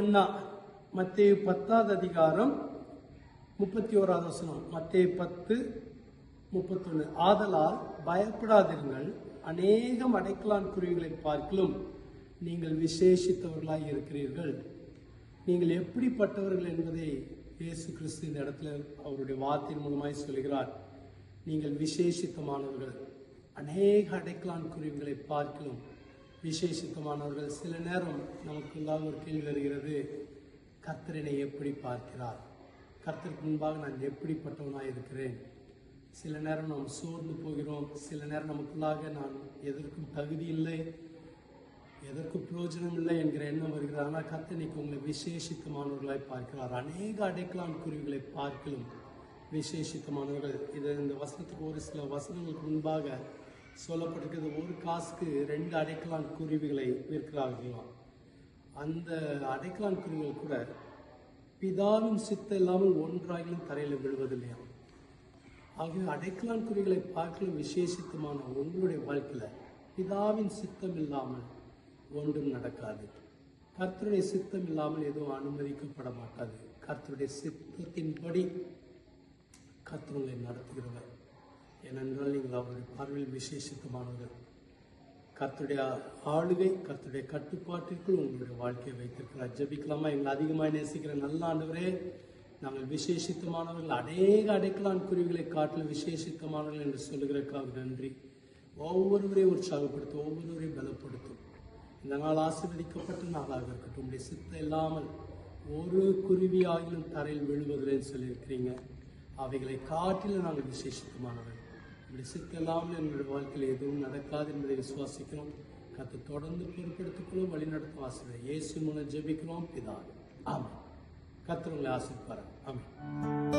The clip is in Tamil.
மத்தேயு பத்தாவது அதிகாரம் முப்பத்தி ஓராவது வசனம். மத்திய பத்து முப்பத்தொன்று ஆதலால் பயப்படாதிருங்கள். அநேகம் அடைக்கலான் குருவிகளை பார்க்கலும் நீங்கள் விசேஷித்தவர்களாக இருக்கிறீர்கள். நீங்கள் எப்படிப்பட்டவர்கள் என்பதை இயேசு கிறிஸ்து இந்த இடத்துல அவருடைய வார்த்தையின் மூலமாய் சொல்கிறார். நீங்கள் விசேஷித்தமானவர்கள். அநேக அடைக்கலான் குருவிகளை பார்க்கலும் விசேஷித்தமானவர்கள் சில நேரம் நமக்குள்ளாக ஒரு கேள்வி வருகிறது கர்த்தரினை எப்படி பார்க்கிறார்? கர்த்தருக்கு முன்பாக நான் எப்படிப்பட்டவனாக இருக்கிறேன்? சில நேரம் நாம் சோர்ந்து போகிறோம். சில நேரம் நமக்குள்ளாக நான் எதற்கும் தகுதி இல்லை எதற்கும் பிரயோஜனம் இல்லை என்கிற எண்ணம் வருகிறது. ஆனால் கர்த்தனைக்கு உங்களை விசேஷித்தமானவர்களாய் பார்க்கிறார். அநேக அடைக்கலான் குருவிகளை பார்க்கலும் விசேஷித்தமானவர்கள் இது இந்த வசனத்துக்கு ஒரு சில வசனங்களுக்கு முன்பாக சொல்லப்பட்டிருக்கிறது ஒரு காசுக்கு ரெண்டு அடைக்கலான் குருவிகளை விற்கிறார்களாம். அந்த அடைக்கலான் குருவிகள் கூட பிதாவின் சித்தம் இல்லாமல் ஒன்றாகிலும் தரையில் விழுவதில்லையாம் ஆகவே அடைக்கலான் குருவிகளை பார்க்கலும் விசேஷித்தமான உங்களுடைய வாழ்க்கையில் பிதாவின் சித்தம் இல்லாமல் ஒன்றும் நடக்காது. கர்த்தருடைய சித்தம் இல்லாமல் எதுவும் அனுமதிக்கப்பட மாட்டாது. கர்த்தருடைய சித்தத்தின்படி கர்த்தர் நடத்துகிறவர். ஏனென்றால் நீங்கள் அவருடைய பார்வையில் விசேஷித்தமானவர்கள் கத்துடைய ஆளுகை கத்துடைய கட்டுப்பாட்டிற்குள் உங்களுடைய வாழ்க்கையை வைத்திருக்கிறார். ஜபிக்கலாமா? எங்களை அதிகமாக நேசிக்கிற நல்ல ஆண்டவரே நாங்கள் விசேஷித்தமானவர்கள் அநேக அடைக்கலான் குருவிகளை காட்டில் விசேஷித்தமானவர்கள் என்று சொல்லுகிறக்காக நன்றி. ஒவ்வொருவரையும் உற்சாகப்படுத்தும் ஒவ்வொருவரையும் பலப்படுத்தும். இந்த நாள் ஆசீர்வதிக்கப்பட்ட நாளாக இருக்கட்டும். உடைய சித்தம் இல்லாமல் ஒரு குருவி ஆகிலும் தரையில் விழுவதில்லைன்னு சொல்லியிருக்கிறீங்க. அவைகளை காட்டிலும் நாங்கள் விசேஷித்தமானவர்கள். இப்படி சித்தலாமல் என்னுடைய வாழ்க்கையில் எதுவும் நடக்காது என்பதை விசுவாசிக்கிறோம். கத்து தொடர்ந்து பொறுப்படுத்திக்கொள்ளும் வழிநடத்தும் ஆசிரியர் இயேசு மூலம் ஜெபிக்கிறோம். பிதா ஆமாம் கத்தர் உங்களை ஆசிர்ப்பார் ஆமாம்